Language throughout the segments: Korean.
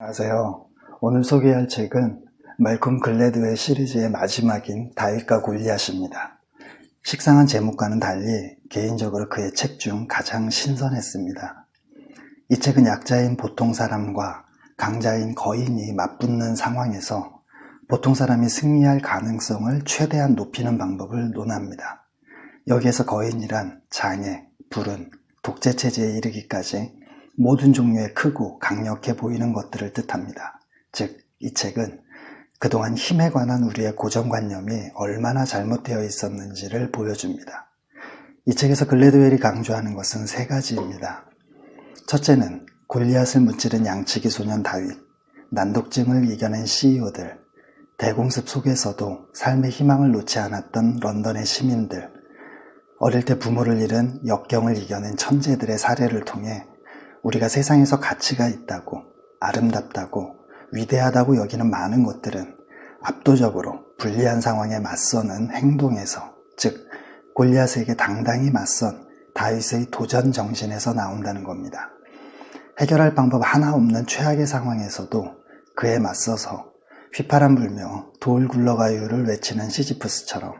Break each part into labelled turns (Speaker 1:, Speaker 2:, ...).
Speaker 1: 안녕하세요. 오늘 소개할 책은 말콤 글래드의 시리즈의 마지막인 다윗과 골리앗입니다. 식상한 제목과는 달리 개인적으로 그의 책 중 가장 신선했습니다. 이 책은 약자인 보통 사람과 강자인 거인이 맞붙는 상황에서 보통 사람이 승리할 가능성을 최대한 높이는 방법을 논합니다. 여기에서 거인이란 장애, 불운, 독재체제에 이르기까지 모든 종류의 크고 강력해 보이는 것들을 뜻합니다. 즉, 이 책은 그동안 힘에 관한 우리의 고정관념이 얼마나 잘못되어 있었는지를 보여줍니다. 이 책에서 글래드웰이 강조하는 것은 세 가지입니다. 첫째는 골리앗을 무찌른 양치기 소년 다윗, 난독증을 이겨낸 CEO들, 대공습 속에서도 삶의 희망을 놓지 않았던 런던의 시민들, 어릴 때 부모를 잃은 역경을 이겨낸 천재들의 사례를 통해 우리가 세상에서 가치가 있다고, 아름답다고, 위대하다고 여기는 많은 것들은 압도적으로 불리한 상황에 맞서는 행동에서, 즉, 골리앗에게 당당히 맞선 다윗의 도전 정신에서 나온다는 겁니다. 해결할 방법 하나 없는 최악의 상황에서도 그에 맞서서 휘파람 불며 돌 굴러가요를 외치는 시지프스처럼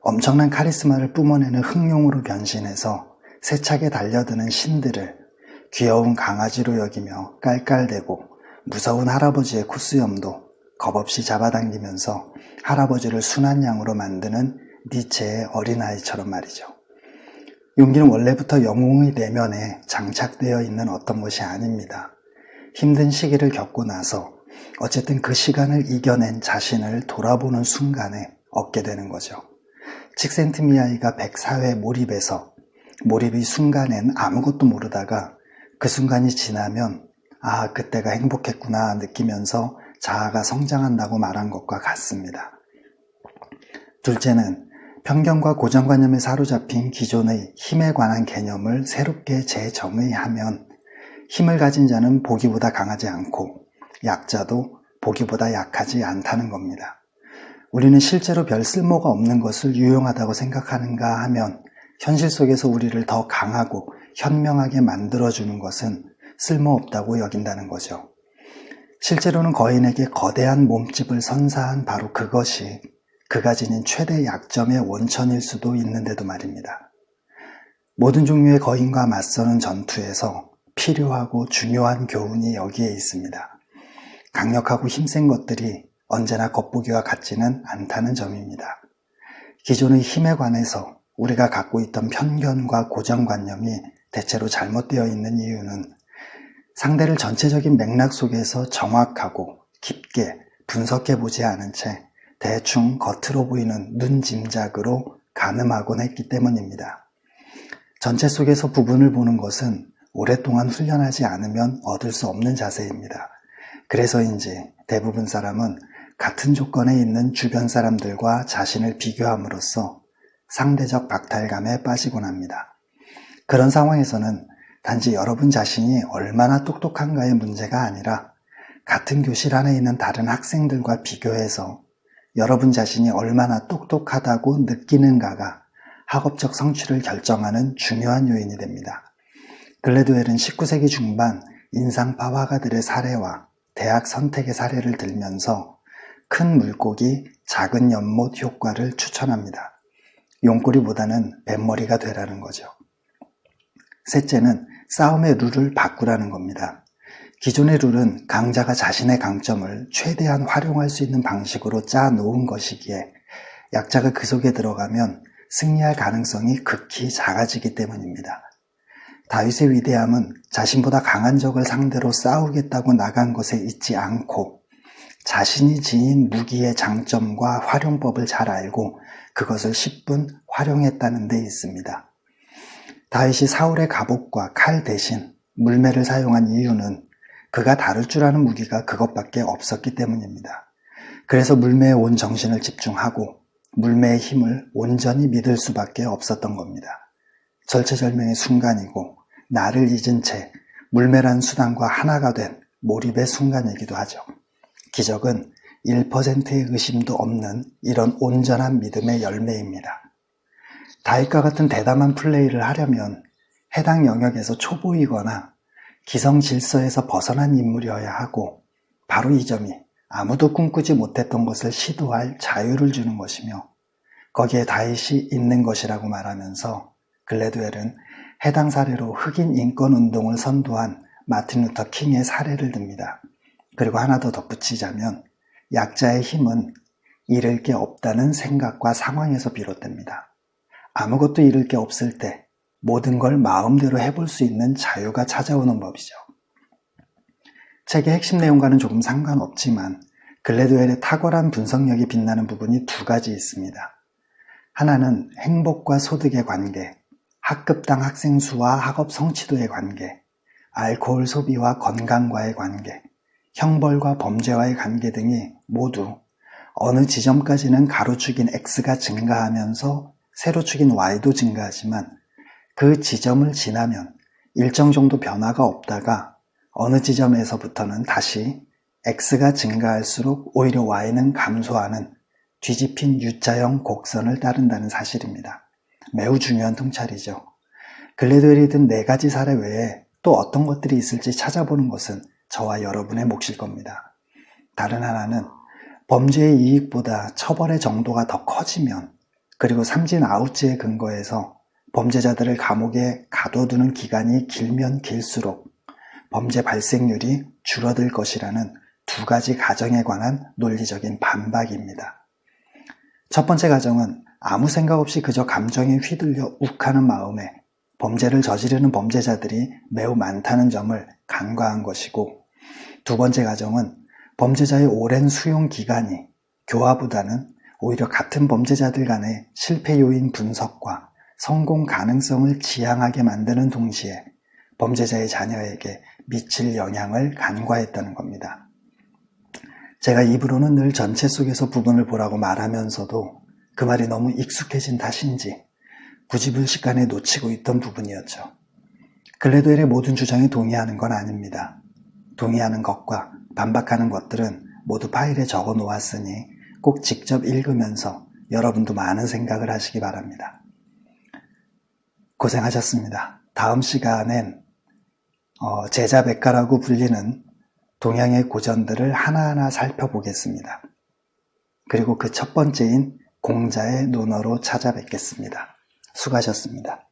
Speaker 1: 엄청난 카리스마를 뿜어내는 흑룡으로 변신해서 세차게 달려드는 신들을 귀여운 강아지로 여기며 깔깔대고 무서운 할아버지의 코수염도 겁없이 잡아당기면서 할아버지를 순한 양으로 만드는 니체의 어린아이처럼 말이죠. 용기는 원래부터 영웅의 내면에 장착되어 있는 어떤 것이 아닙니다. 힘든 시기를 겪고 나서 어쨌든 그 시간을 이겨낸 자신을 돌아보는 순간에 얻게 되는 거죠. 칙센트미아이가 104회 몰입해서 몰입의 순간엔 아무것도 모르다가 그 순간이 지나면 아, 그때가 행복했구나 느끼면서 자아가 성장한다고 말한 것과 같습니다. 둘째는 편견과 고정관념에 사로잡힌 기존의 힘에 관한 개념을 새롭게 재정의하면 힘을 가진 자는 보기보다 강하지 않고 약자도 보기보다 약하지 않다는 겁니다. 우리는 실제로 별 쓸모가 없는 것을 유용하다고 생각하는가 하면 현실 속에서 우리를 더 강하고 현명하게 만들어주는 것은 쓸모없다고 여긴다는 거죠. 실제로는 거인에게 거대한 몸집을 선사한 바로 그것이 그가 지닌 최대 약점의 원천일 수도 있는데도 말입니다. 모든 종류의 거인과 맞서는 전투에서 필요하고 중요한 교훈이 여기에 있습니다. 강력하고 힘센 것들이 언제나 겉보기와 같지는 않다는 점입니다. 기존의 힘에 관해서 우리가 갖고 있던 편견과 고정관념이 대체로 잘못되어 있는 이유는 상대를 전체적인 맥락 속에서 정확하고 깊게 분석해 보지 않은 채 대충 겉으로 보이는 눈 짐작으로 가늠하곤 했기 때문입니다. 전체 속에서 부분을 보는 것은 오랫동안 훈련하지 않으면 얻을 수 없는 자세입니다. 그래서인지 대부분 사람은 같은 조건에 있는 주변 사람들과 자신을 비교함으로써 상대적 박탈감에 빠지곤 합니다. 그런 상황에서는 단지 여러분 자신이 얼마나 똑똑한가의 문제가 아니라 같은 교실 안에 있는 다른 학생들과 비교해서 여러분 자신이 얼마나 똑똑하다고 느끼는가가 학업적 성취를 결정하는 중요한 요인이 됩니다. 글래드웰은 19세기 중반 인상파 화가들의 사례와 대학 선택의 사례를 들면서 큰 물고기, 작은 연못 효과를 추천합니다. 용꼬리보다는 뱃머리가 되라는 거죠. 셋째는 싸움의 룰을 바꾸라는 겁니다. 기존의 룰은 강자가 자신의 강점을 최대한 활용할 수 있는 방식으로 짜 놓은 것이기에 약자가 그 속에 들어가면 승리할 가능성이 극히 작아지기 때문입니다. 다윗의 위대함은 자신보다 강한 적을 상대로 싸우겠다고 나간 것에 있지 않고 자신이 지닌 무기의 장점과 활용법을 잘 알고 그것을 10분 활용했다는 데 있습니다. 다윗이 사울의 갑옷과 칼 대신 물매를 사용한 이유는 그가 다룰 줄 아는 무기가 그것밖에 없었기 때문입니다. 그래서 물매에 온 정신을 집중하고 물매의 힘을 온전히 믿을 수밖에 없었던 겁니다. 절체절명의 순간이고 나를 잊은 채 물매란 수단과 하나가 된 몰입의 순간이기도 하죠. 기적은 1%의 의심도 없는 이런 온전한 믿음의 열매입니다. 다윗과 같은 대담한 플레이를 하려면 해당 영역에서 초보이거나 기성 질서에서 벗어난 인물이어야 하고 바로 이 점이 아무도 꿈꾸지 못했던 것을 시도할 자유를 주는 것이며 거기에 다윗이 있는 것이라고 말하면서 글래드웰은 해당 사례로 흑인 인권 운동을 선도한 마틴 루터 킹의 사례를 듭니다. 그리고 하나 더 덧붙이자면 약자의 힘은 잃을 게 없다는 생각과 상황에서 비롯됩니다. 아무것도 잃을 게 없을 때 모든 걸 마음대로 해볼 수 있는 자유가 찾아오는 법이죠. 책의 핵심 내용과는 조금 상관없지만 글래드웰의 탁월한 분석력이 빛나는 부분이 두 가지 있습니다. 하나는 행복과 소득의 관계, 학급당 학생 수와 학업 성취도의 관계, 알코올 소비와 건강과의 관계, 형벌과 범죄와의 관계 등이 모두 어느 지점까지는 가로축인 X가 증가하면서 세로축인 Y도 증가하지만 그 지점을 지나면 일정 정도 변화가 없다가 어느 지점에서부터는 다시 X가 증가할수록 오히려 Y는 감소하는 뒤집힌 U자형 곡선을 따른다는 사실입니다. 매우 중요한 통찰이죠. 글래드웰이 든네 가지 사례 외에 또 어떤 것들이 있을지 찾아보는 것은 저와 여러분의 몫일 겁니다. 다른 하나는 범죄의 이익보다 처벌의 정도가 더 커지면 그리고 삼진 아웃지에 근거해서 범죄자들을 감옥에 가둬두는 기간이 길면 길수록 범죄 발생률이 줄어들 것이라는 두 가지 가정에 관한 논리적인 반박입니다. 첫 번째 가정은 아무 생각 없이 그저 감정에 휘둘려 욱하는 마음에 범죄를 저지르는 범죄자들이 매우 많다는 점을 간과한 것이고 두 번째 가정은 범죄자의 오랜 수용 기간이 교화보다는 오히려 같은 범죄자들 간의 실패 요인 분석과 성공 가능성을 지향하게 만드는 동시에 범죄자의 자녀에게 미칠 영향을 간과했다는 겁니다. 제가 입으로는 늘 전체 속에서 부분을 보라고 말하면서도 그 말이 너무 익숙해진 탓인지 구지불식간에 놓치고 있던 부분이었죠. 글래드웰의 모든 주장에 동의하는 건 아닙니다. 동의하는 것과 반박하는 것들은 모두 파일에 적어 놓았으니 꼭 직접 읽으면서 여러분도 많은 생각을 하시기 바랍니다. 고생하셨습니다. 다음 시간엔 어, 제자 백가라고 불리는 동양의 고전들을 하나하나 살펴보겠습니다. 그리고 그 첫 번째인 공자의 논어로 찾아뵙겠습니다. 수고하셨습니다.